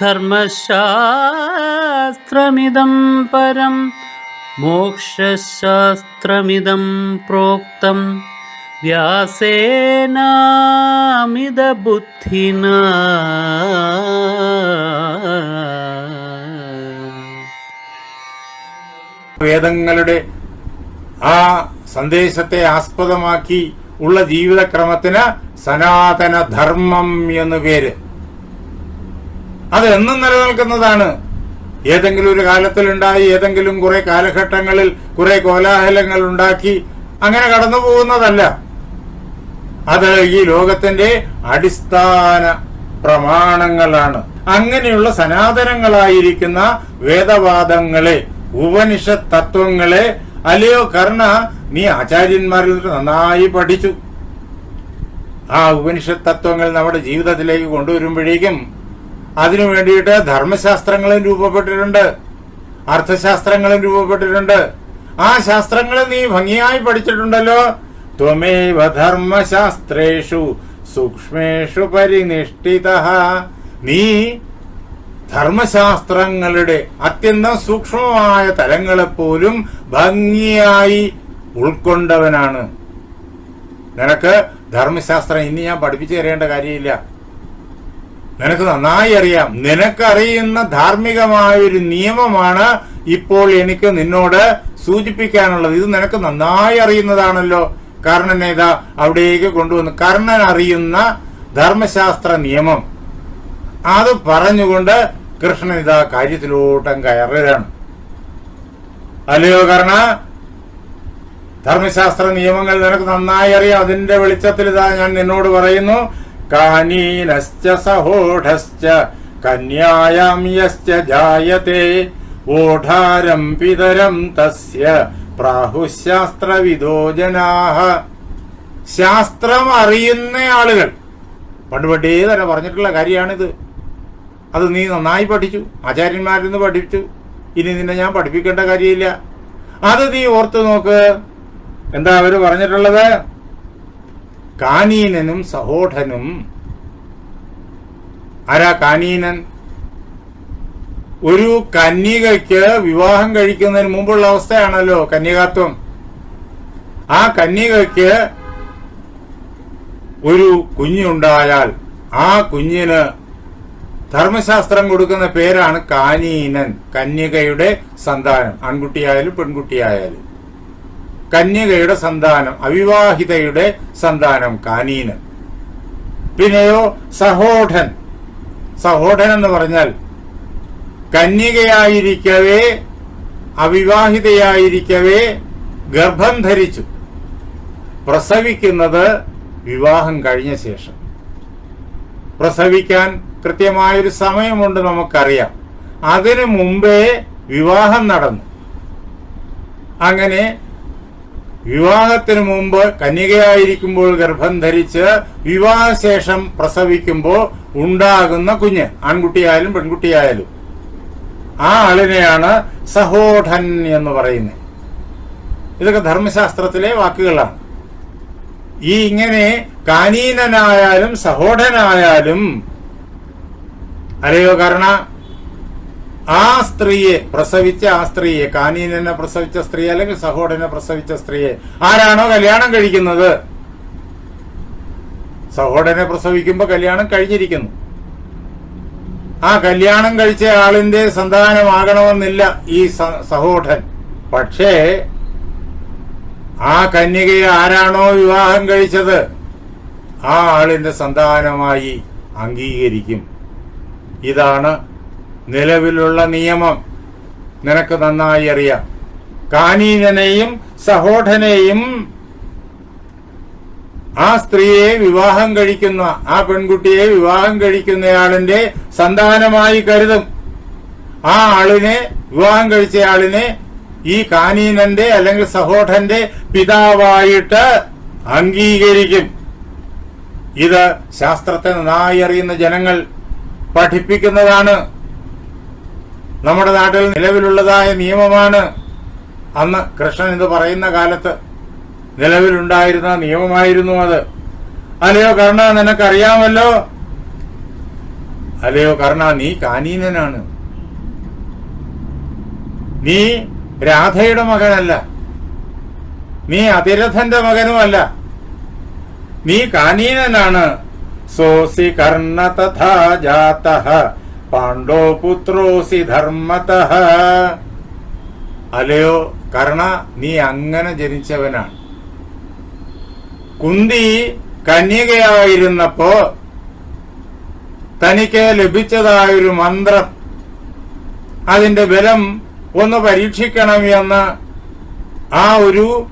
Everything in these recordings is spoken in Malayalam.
ധർമ്മശാസ്ത്രമിദം പരം മോക്ഷശാസ്ത്രമിതം പ്രോക്തം. വ്യാസേനാമിതബുദ്ധിന. വേദങ്ങളുടെ ആ സന്ദേശത്തെ ആസ്പദമാക്കി ഉള്ള ജീവിതക്രമത്തിന് സനാതന ധർമ്മം എന്ന് പേര്. അത് എന്നും നിലനിൽക്കുന്നതാണ്. ഏതെങ്കിലും ഒരു കാലത്തിലുണ്ടായി ഏതെങ്കിലും കുറെ കാലഘട്ടങ്ങളിൽ കുറെ കോലാഹലങ്ങൾ ഉണ്ടാക്കി അങ്ങനെ കടന്നു പോകുന്നതല്ല. അത് ഈ ലോകത്തിന്റെ അടിസ്ഥാന പ്രമാണങ്ങളാണ്. അങ്ങനെയുള്ള സനാതനങ്ങളായിരിക്കുന്ന വേദവാദങ്ങളെ ഉപനിഷ തത്വങ്ങളെ അല്ലയോ കർണ നീ ആചാര്യന്മാരിൽ നിന്ന് നന്നായി പഠിച്ചു. ആ ഉപനിഷ തത്വങ്ങൾ നമ്മുടെ ജീവിതത്തിലേക്ക് കൊണ്ടുവരുമ്പോഴേക്കും അതിനു വേണ്ടിയിട്ട് ധർമ്മശാസ്ത്രങ്ങളും രൂപപ്പെട്ടിട്ടുണ്ട്. അർത്ഥശാസ്ത്രങ്ങളും രൂപപ്പെട്ടിട്ടുണ്ട്. ആ ശാസ്ത്രങ്ങൾ നീ ഭംഗിയായി പഠിച്ചിട്ടുണ്ടല്ലോ. ത്വമേവ ധർമ്മശാസ്ത്രേഷു സൂക്ഷ്മേഷു പരിനിഷ്ഠിത. നീ ധർമ്മശാസ്ത്രങ്ങളുടെ അത്യന്തം സൂക്ഷ്മമായ തലങ്ങളെപ്പോലും ഭംഗിയായി ഉൾക്കൊണ്ടവനാണ്. നിനക്ക് ധർമ്മശാസ്ത്രം ഇനി ഞാൻ പഠിപ്പിച്ചു തരേണ്ട കാര്യമില്ല. നിനക്ക് നന്നായി അറിയാം. നിനക്കറിയുന്ന ധാർമ്മികമായ ഒരു നിയമമാണ് ഇപ്പോൾ എനിക്ക് നിന്നോട് സൂചിപ്പിക്കാനുള്ളത്. ഇത് നിനക്ക് നന്നായി അറിയുന്നതാണല്ലോ. കർണൻ ഇതാ അവിടേക്ക് കൊണ്ടുവന്നു കർണൻ അറിയുന്ന ധർമ്മശാസ്ത്ര നിയമം. അത് പറഞ്ഞുകൊണ്ട് കൃഷ്ണൻ ഇതാ കാര്യത്തിലോട്ടം കയറുകയാണ്. അല്ലയോ കർണ? ധർമ്മശാസ്ത്ര നിയമങ്ങൾ നിനക്ക് നന്നായി അറിയാം. അതിന്റെ വെളിച്ചത്തിൽ ഇതാ ഞാൻ നിന്നോട് പറയുന്നു. കാനീനശ്ച സഹോഢശ്ച കന്യായാം യശ്ച ജായത്തെ. ഓഢാരം പിതരം തസ്യ പ്രാഹുശാസ്ത്രവിദോ ജനാഹ. ശാസ്ത്രം അറിയുന്ന ആളുകൾ. പണ്ട് പണ്ടേ തന്നെ പറഞ്ഞിട്ടുള്ള കാര്യമാണിത്. അത് നീ നന്നായി പഠിച്ചു ആചാര്യന്മാരിൽ നിന്ന് പഠിച്ചു ഇനി നിന്നെ ഞാൻ പഠിപ്പിക്കേണ്ട കാര്യമില്ല. അത് നീ ഓർത്തു നോക്ക്. എന്താ അവർ പറഞ്ഞിട്ടുള്ളത്? കാനീനനും സഹോഠനും. ആരാ കാനീനൻ? ഒരു കന്യകയ്ക്ക് വിവാഹം കഴിക്കുന്നതിന് മുമ്പുള്ള അവസ്ഥയാണല്ലോ കന്യകാത്വം. ആ കന്യകയ്ക്ക് ഒരു കുഞ്ഞുണ്ടായാൽ ആ കുഞ്ഞിന് ധർമ്മശാസ്ത്രം കൊടുക്കുന്ന പേരാണ് കാനീനൻ കന്യകയുടെ സന്താനം. ആൺകുട്ടിയായാലും പെൺകുട്ടിയായാലും. കന്യകയുടെ സന്താനം അവിവാഹിതയുടെ സന്താനം കാനീനൻ. പിന്നെയോ സഹോഠൻ. സഹോഠൻ എന്ന് പറഞ്ഞാൽ കന്യകയായിരിക്കവേ അവിവാഹിതയായിരിക്കവേ ഗർഭം ധരിച്ചു. പ്രസവിക്കുന്നത് വിവാഹം കഴിഞ്ഞ ശേഷം. പ്രസവിക്കാൻ കൃത്യമായൊരു സമയമുണ്ട് നമുക്കറിയാം. അതിനു മുമ്പേ വിവാഹം നടന്നു. അങ്ങനെ വിവാഹത്തിന് മുമ്പ് കന്യകയായിരിക്കുമ്പോൾ ഗർഭം ധരിച്ച് വിവാഹശേഷം പ്രസവിക്കുമ്പോൾ ഉണ്ടാകുന്ന കുഞ്ഞ് ആൺകുട്ടിയായാലും പെൺകുട്ടിയായാലും. ആ ആളിനെയാണ് സഹോഠൻ എന്ന് പറയുന്നത്. ഇതൊക്കെ ധർമ്മശാസ്ത്രത്തിലെ വാക്കുകളാണ്. ഈ ഇങ്ങനെ കാനീനനായാലും സഹോഠനായാലും അല്ലയോ കർണ? ആ സ്ത്രീയെ പ്രസവിച്ച ആ സ്ത്രീയെ കാനീനെ പ്രസവിച്ച സ്ത്രീ അല്ലെങ്കിൽ സഹോദരനെ പ്രസവിച്ച സ്ത്രീയെ ആരാണോ കല്യാണം കഴിക്കുന്നത്? സഹോദരനെ പ്രസവിക്കുമ്പോൾ കല്യാണം കഴിഞ്ഞിരിക്കുന്നു. ആ കല്യാണം കഴിച്ച ആളിന്റെ സന്താനമാകണമെന്നില്ല ഈ സഹോദരൻ. പക്ഷേ ആ കന്യകയെ ആരാണോ വിവാഹം കഴിച്ചത് ആ ആളിന്റെ സന്താനമായി അംഗീകരിക്കും. ഇതാണ് നിലവിലുള്ള നിയമം നിനക്ക് നന്നായി അറിയാം. കാനീനനെയും സഹോഠനെയും ആ സ്ത്രീയെ വിവാഹം കഴിക്കുന്ന ആ പെൺകുട്ടിയെ വിവാഹം കഴിക്കുന്നയാളിന്റെ സന്താനമായി കരുതും. ആ ആളിനെ വിവാഹം കഴിച്ച ആളിനെ ഈ കാനീനന്റെ അല്ലെങ്കിൽ സഹോദരന്റെ പിതാവായിട്ട് അംഗീകരിക്കും. ഇത് ശാസ്ത്രത്തെ നന്നായി അറിയുന്ന ജനങ്ങൾ പഠിപ്പിക്കുന്നതാണ്. നമ്മുടെ നാട്ടിൽ നിലവിലുള്ളതായ നിയമമാണ്. അന്ന് കൃഷ്ണൻ എന്ന് പറയുന്ന കാലത്ത് നിലവിലുണ്ടായിരുന്ന നിയമമായിരുന്നു അത്. അല്ലയോ കർണ നിനക്കറിയാമല്ലോ? അല്ലയോ കർണ നീ കാനീനനാണ്. നീ രാധയുടെ മകനല്ല. നീ അതിരഥന്റെ മകനുമല്ല. നീ കാനീനനാണ്. സോസി കർണ തഥാ ജാത പാണ്ഡോ പുത്രോസി ധർമ്മത. അലയോ കർണ നീ അങ്ങനെ ജനിച്ചവനാണ്. കുന്തി കന്യകയായിരുന്നപ്പോ തനിക്ക് ലഭിച്ചതായൊരു മന്ത്രം. അതിന്റെ ബലം ഒന്ന് പരീക്ഷിക്കണം എന്ന് ആ ഒരു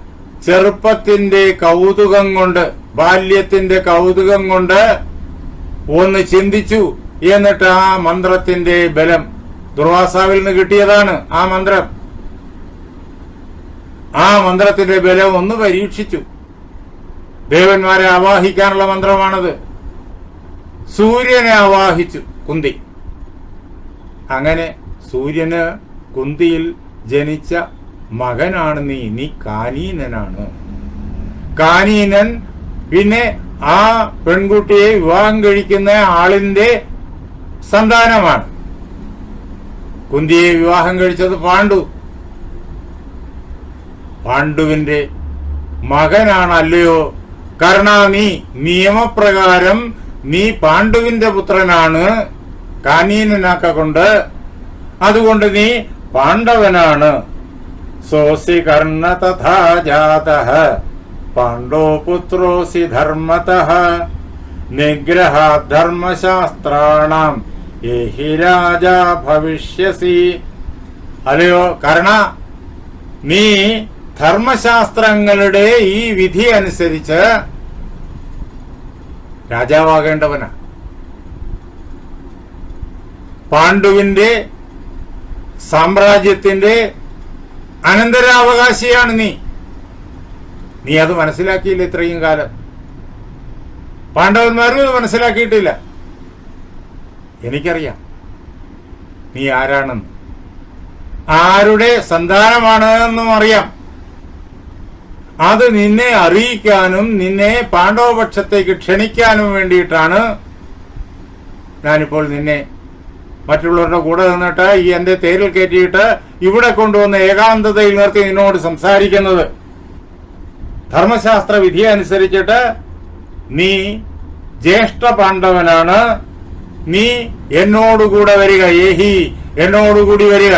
ചെറുപ്പത്തിന്റെ കൗതുകം കൊണ്ട് ബാല്യത്തിന്റെ കൗതുകം കൊണ്ട് ഒന്ന് ചിന്തിച്ചു. എന്നിട്ട് ആ മന്ത്രത്തിന്റെ ബലം ദുർവാസാവിൽ നിന്ന് കിട്ടിയതാണ് ആ മന്ത്രം. ആ മന്ത്രത്തിന്റെ ബലം ഒന്ന് പരീക്ഷിച്ചു. ദേവന്മാരെ ആവാഹിക്കാനുള്ള മന്ത്രമാണത്. സൂര്യനെ ആവാഹിച്ചു കുന്തി. അങ്ങനെ സൂര്യന് കുന്തിയിൽ ജനിച്ച മകനാണ് നീ. നീ കാനീനനാണ്. കാനീനൻ പിന്നെ ആ പെൺകുട്ടിയെ വിവാഹം കഴിക്കുന്ന ആളിന്റെ സന്താനമാണ്. കുന്തിയെ വിവാഹം കഴിച്ചത് പാണ്ഡു. പാണ്ഡുവിന്റെ മകനാണല്ലയോ? കർണ നീ നിയമപ്രകാരം നീ പാണ്ഡുവിന്റെ പുത്രനാണ്. കാനീനനാക്ക കൊണ്ട് അതുകൊണ്ട് നീ പാണ്ഡവനാണ്. സോസി കർണ തഥാ ജാത പാണ്ഡോ പുത്രോസി ധർമ്മത നിഗ്രഹ ധർമ്മശാസ്ത്രാണാം. ഏഹി രാജ ഭവിഷ്യസി. അല്ലയോ കർണ നീ ധർമ്മശാസ്ത്രങ്ങളുടെ ഈ വിധി അനുസരിച്ച് രാജാവാകേണ്ടവനാ. പാണ്ഡുവിന്റെ സാമ്രാജ്യത്തിന്റെ അനന്തരാവകാശിയാണ് നീ. നീ അത് മനസ്സിലാക്കിയില്ല ഇത്രയും കാലം. പാണ്ഡവന്മാരും അത് മനസ്സിലാക്കിയിട്ടില്ല. എനിക്കറിയാം. നീ ആരാണെന്ന്. ആരുടെ സന്താനമാണ് എന്നും അറിയാം. അത് നിന്നെ അറിയിക്കാനും നിന്നെ പാണ്ഡവപക്ഷത്തേക്ക് ക്ഷണിക്കാനും വേണ്ടിയിട്ടാണ് ഞാനിപ്പോൾ നിന്നെ മറ്റുള്ളവരുടെ കൂടെ നിന്നിട്ട് ഈ എന്റെ തേരിൽ കയറ്റിയിട്ട് ഇവിടെ കൊണ്ടുവന്ന ഏകാന്തതയിൽ നിർത്തി നിന്നോട് സംസാരിക്കുന്നത്. ധർമ്മശാസ്ത്ര വിധി അനുസരിച്ചിട്ട് നീ ജ്യേഷ്ഠ പാണ്ഡവനാണ് നീ എന്നോടുകൂടെ വരിക ഏഹി എന്നോടുകൂടി വരിക.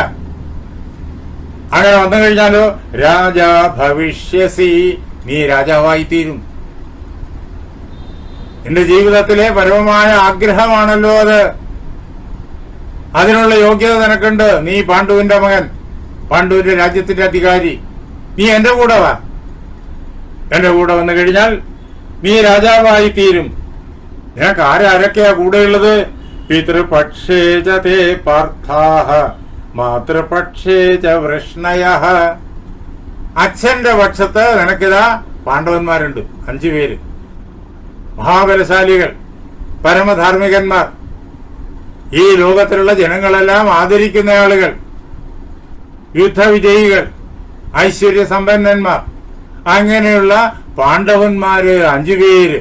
അങ്ങനെ വന്നു കഴിഞ്ഞാലോ രാജാ ഭവിഷ്യസി നീ രാജാവായി തീരും എന്റെ ജീവിതത്തിലെ പരമമായ ആഗ്രഹമാണല്ലോ അത്. അതിനുള്ള യോഗ്യത നിനക്കുണ്ട്. നീ പാണ്ഡുവിന്റെ മകൻ പാണ്ഡുവിന്റെ രാജ്യത്തിന്റെ അധികാരി. നീ എന്റെ കൂടെ വാ. എന്റെ കൂടെ വന്നു കഴിഞ്ഞാൽ നീ രാജാവായി തീരും നിനക്ക് ആരാരൊക്കെയാ കൂടെയുള്ളത്? പിതൃപക്ഷേ ച തേ പാർത്ഥാഹ മാതൃപക്ഷേ ച വൃഷ്ണയ അച്ഛന്റെ പക്ഷത്ത് നിനക്കിതാ പാണ്ഡവന്മാരുണ്ട് അഞ്ചു പേര്. മഹാബലശാലികൾ പരമധാർമ്മികന്മാർ. ഈ ലോകത്തിലുള്ള ജനങ്ങളെല്ലാം ആദരിക്കുന്ന ആളുകൾ. യുദ്ധവിജയികൾ ഐശ്വര്യ സമ്പന്നന്മാർ അങ്ങനെയുള്ള പാണ്ഡവന്മാര് അഞ്ചുപേര്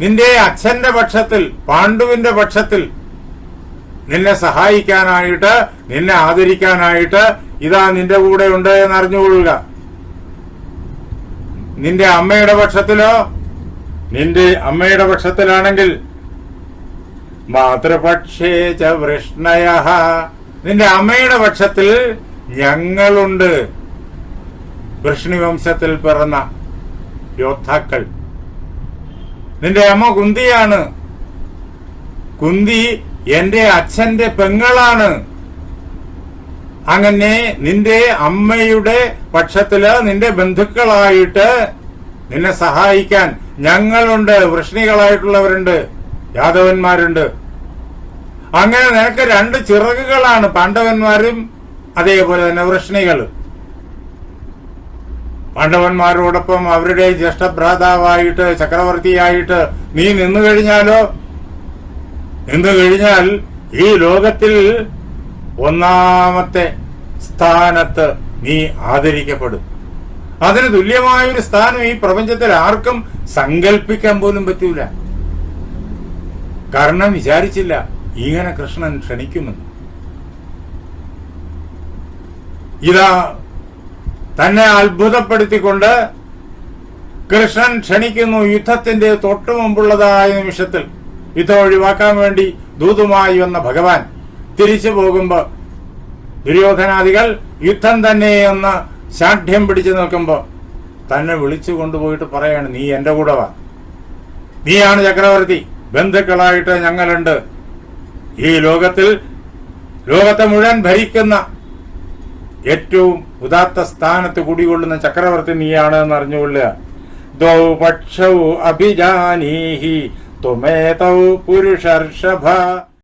നിന്റെ അച്ഛന്റെ പക്ഷത്തിൽ പാണ്ഡുവിന്റെ പക്ഷത്തിൽ നിന്നെ സഹായിക്കാനായിട്ട് നിന്നെ ആദരിക്കാനായിട്ട് ഇതാ നിന്റെ കൂടെ ഉണ്ട് എന്ന് അറിഞ്ഞുകൊള്ളുക. നിന്റെ അമ്മയുടെ പക്ഷത്തിലോ? നിന്റെ അമ്മയുടെ പക്ഷത്തിലാണെങ്കിൽ മാതൃപക്ഷേ ച വൃഷ്ണയ നിന്റെ അമ്മയുടെ പക്ഷത്തിൽ ഞങ്ങളുണ്ട്. വൃഷ്ണി വംശത്തിൽ പിറന്ന യോദ്ധാക്കൾ. നിന്റെ അമ്മ കുന്തിയാണ്. കുന്തി എന്റെ അച്ഛന്റെ പെങ്ങളാണ്. അങ്ങനെ നിന്റെ അമ്മയുടെ പക്ഷത്തിൽ നിന്റെ ബന്ധുക്കളായിട്ട് നിന്നെ സഹായിക്കാൻ ഞങ്ങളുണ്ട് വൃഷ്ണികളായിട്ടുള്ളവരുണ്ട് യാദവന്മാരുണ്ട്. അങ്ങനെ നിനക്ക് രണ്ട് ചിറകുകളാണ് പാണ്ഡവന്മാരും അതേപോലെ തന്നെ വൃഷ്ണികൾ പാണ്ഡവന്മാരോടൊപ്പം അവരുടെ ജ്യേഷ്ഠഭ്രാതാവായിട്ട് ചക്രവർത്തിയായിട്ട് നീ നിന്നു കഴിഞ്ഞാലോ? നിന്നു കഴിഞ്ഞാൽ ഈ ലോകത്തിൽ ഒന്നാമത്തെ സ്ഥാനത്ത് നീ ആദരിക്കപ്പെടും. അതിന് തുല്യമായൊരു സ്ഥാനം ഈ പ്രപഞ്ചത്തിൽ ആർക്കും സങ്കല്പിക്കാൻ പോലും പറ്റൂല. കാരണം വിചാരിച്ചില്ല ഇങ്ങനെ കൃഷ്ണൻ ക്ഷണിക്കുമെന്ന്. ഇതാ തന്നെ അത്ഭുതപ്പെടുത്തിക്കൊണ്ട് കൃഷ്ണൻ ക്ഷണിക്കുന്നു യുദ്ധത്തിന്റെ തൊട്ടു മുമ്പുള്ളതായ നിമിഷത്തിൽ. യുദ്ധം ഒഴിവാക്കാൻ വേണ്ടി ദൂതുമായി വന്ന ഭഗവാൻ തിരിച്ചു പോകുമ്പോ ദുര്യോധനാദികൾ യുദ്ധം തന്നെ എന്ന് ശാഠ്യം പിടിച്ചു നിൽക്കുമ്പോ തന്നെ വിളിച്ചു കൊണ്ടുപോയിട്ട് പറയാണ് നീ എന്റെ കൂടെ വാ നീയാണ് ചക്രവർത്തി. ബന്ധുക്കളായിട്ട് ഞങ്ങളുണ്ട്. ഈ ലോകത്തിൽ ലോകത്തെ മുഴുവൻ ഭരിക്കുന്ന ഏറ്റവും ഉദാത്ത സ്ഥാനത്ത് കുടികൊള്ളുന്ന ചക്രവർത്തി നീയാണ് എന്ന് അറിഞ്ഞുകൊള്ളുക. ദ്വൗ പക്ഷൗ അഭിജാനീഹി ത്വമേതൗ പുരുഷർഷഭ.